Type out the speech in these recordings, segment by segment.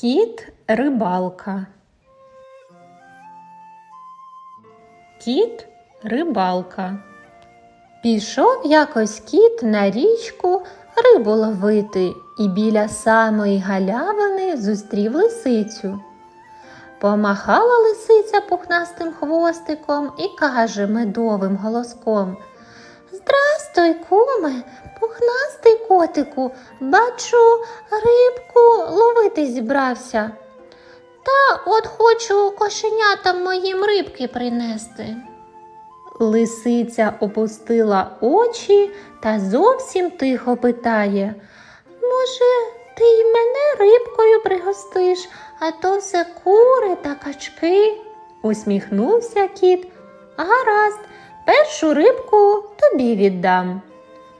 Кіт рибалка. Кіт рибалка. Пішов якось кіт на річку рибу ловити і біля самої галявини зустрів лисицю. Помахала лисиця пухнастим хвостиком і каже медовим голоском Здрастуй, куме, пухнастий котику, бачу, рибку ловити зібрався. Та от хочу кошенятам моїм рибки принести. Лисиця опустила очі та зовсім тихо питає Може, ти й мене рибкою пригостиш, а то все кури та качки. Усміхнувся кіт. Гаразд, першу рибку тобі віддам.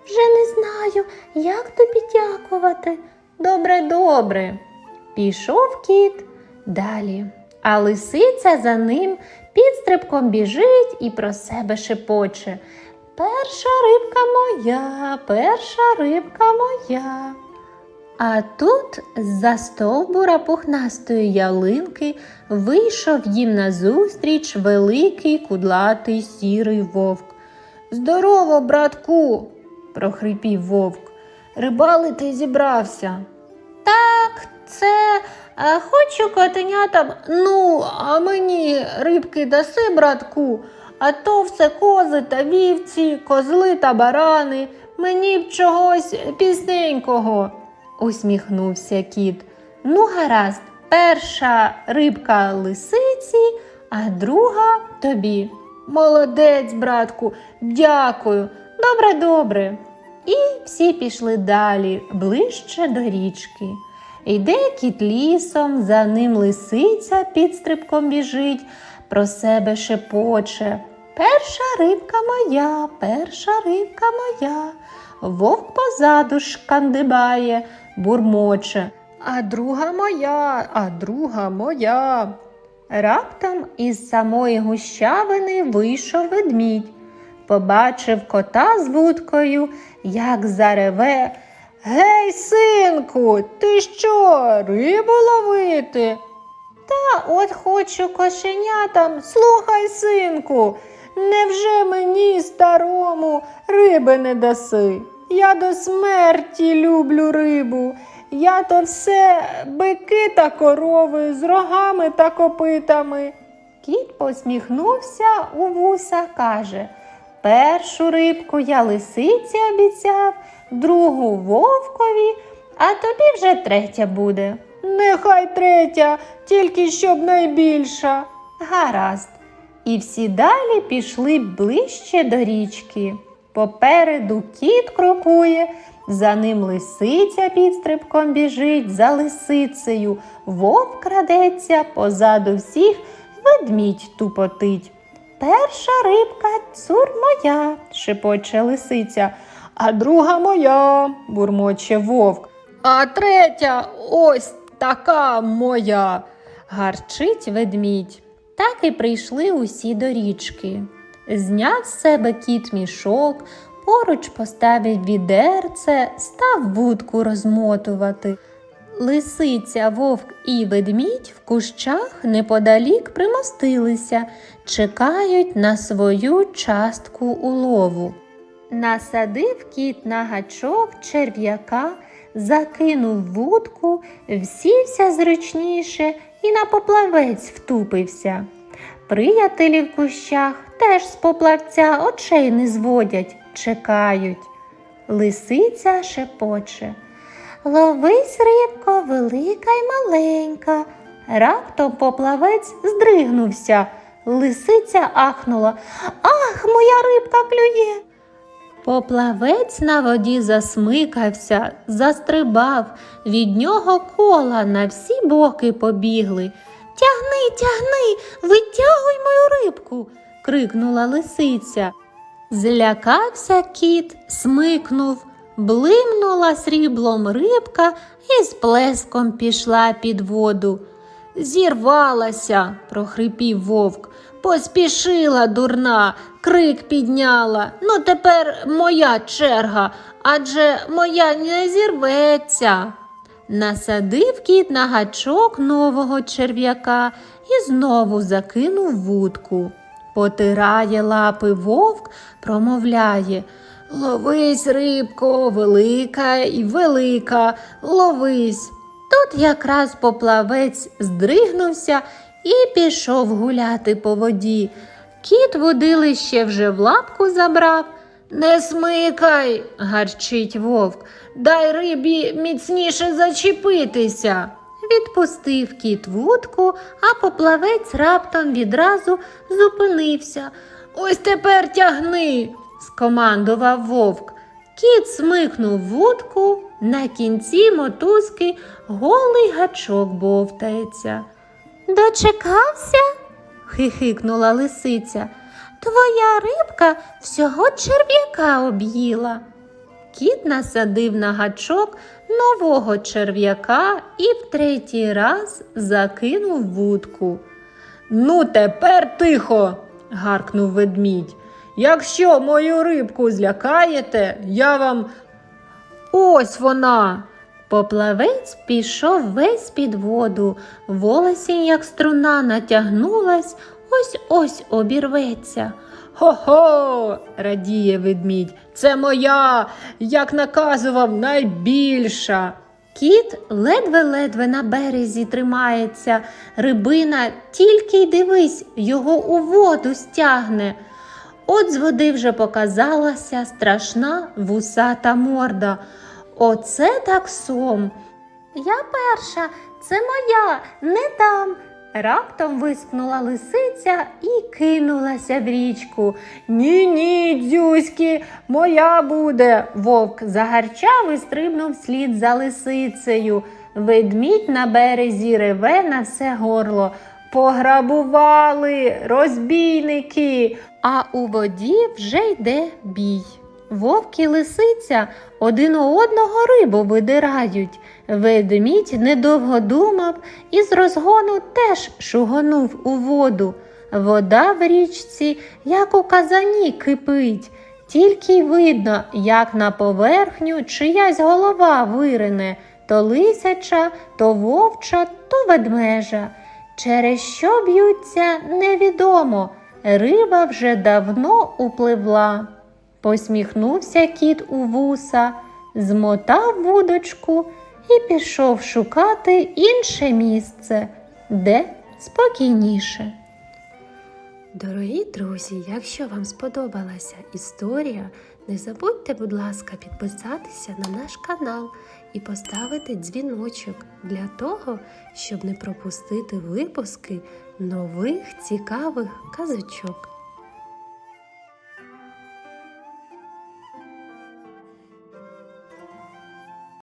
Вже не знаю, як тобі дякувати. Добре, добре. Пішов кіт далі, а лисиця за ним підстрибком біжить і про себе шепоче. Перша рибка моя, перша рибка моя. А тут з-за стовбура пухнастої ялинки вийшов їм назустріч великий кудлатий сірий вовк. Здорово, братку, прохрипів вовк. Рибалити зібрався. Так, це а, хочу котенятам. Ну, а мені рибки даси, братку, а то все кози та вівці, козли та барани. Мені б чогось пісненького, усміхнувся кіт. Ну, гаразд, перша рибка лисиці, а друга тобі. Молодець, братку, дякую. Добре, добре. І всі пішли далі, ближче до річки. Йде кіт лісом, за ним лисиця підстрибком біжить, про себе шепоче. Перша рибка моя, перша рибка моя. Вовк позаду шкандибає, бурмоче. А друга моя, а друга моя. Раптом із самої гущавини вийшов ведмідь. Побачив кота з вудкою, як зареве. Гей, синку, ти що, рибу ловити? Та от хочу кошенятам, слухай, синку, невже мені старому риби не даси? Я до смерті люблю рибу. Я то все бики та корови з рогами та копитами. Кіт посміхнувся у вуса, каже Першу рибку я лисиці обіцяв, другу вовкові, а тобі вже третя буде. Нехай третя, тільки щоб найбільша. Гаразд. І всі далі пішли ближче до річки. Попереду кіт крокує, за ним лисиця підстрибком біжить за лисицею, вовк крадеться, позаду всіх ведмідь тупотить. Перша рибка цур моя, шепоче лисиця, а друга моя, бурмоче вовк. А третя ось така моя, гарчить ведмідь. Так і прийшли усі до річки. Зняв з себе кіт мішок, поруч поставив відерце, став вудку розмотувати. Лисиця, вовк і ведмідь в кущах неподалік примостилися, чекають на свою частку улову. Насадив кіт на гачок черв'яка, закинув вудку, всівся зручніше і на поплавець втупився. Приятелі в кущах теж з поплавця очей не зводять, чекають. Лисиця шепоче. Ловись, рибко, велика й маленька. Раптом поплавець здригнувся. Лисиця ахнула. Ах, моя рибка клює. Поплавець на воді засмикався, застрибав, від нього кола на всі боки побігли. Тягни, тягни, витягуй мою рибку, крикнула лисиця. Злякався кіт, смикнув, блимнула сріблом рибка і з плеском пішла під воду. Зірвалася, прохрипів вовк. Поспішила дурна, крик підняла. Ну, тепер моя черга, адже моя не зірветься. Насадив кіт на гачок нового черв'яка і знову закинув вудку. Потирає лапи вовк, промовляє Ловись, рибко, велика і велика, ловись. Тут якраз поплавець здригнувся і пішов гуляти по воді. Кіт водилище вже в лапку забрав. Не смикай, гарчить вовк, дай рибі міцніше зачепитися. Відпустив кіт вудку, а поплавець раптом відразу зупинився. Ось тепер тягни, скомандував вовк. Кіт смикнув вудку, на кінці мотузки голий гачок бовтається. Дочекався? хихикнула лисиця. Твоя рибка всього черв'яка об'їла. Кіт насадив на гачок нового черв'яка і в третій раз закинув вудку. Ну, тепер тихо, гаркнув ведмідь. Якщо мою рибку злякаєте, я вам. Ось вона. Поплавець пішов весь під воду, волосінь, як струна, натягнулась, ось ось обірветься. Хо-хо, радіє ведмідь, це моя, як наказував, найбільша. Кіт ледве-ледве на березі тримається, рибина тільки й дивись, його у воду стягне. От з води вже показалася страшна вусата морда. Оце так сом. Я перша, це моя, не дам. Раптом вискнула лисиця і кинулася в річку. Ні, ні, дзюськи, моя буде. Вовк загарчав і стрибнув слід за лисицею. Ведмідь на березі реве на все горло. Пограбували розбійники, а у воді вже йде бій. Вовк і лисиця один у одного рибу видирають. Ведмідь недовго думав і з розгону теж шугонув у воду. Вода в річці, як у казані, кипить. Тільки й видно, як на поверхню чиясь голова вирине то лисяча, то вовча, то ведмежа. Через що б'ються, невідомо. Риба вже давно upливла. Посміхнувся кіт у вуса, змотав вудочку і пішов шукати інше місце, де спокійніше. Дорогі друзі, якщо вам сподобалася історія, не забудьте, будь ласка, підписатися на наш канал і поставити дзвіночок для того, щоб не пропустити випуски нових цікавих казочок.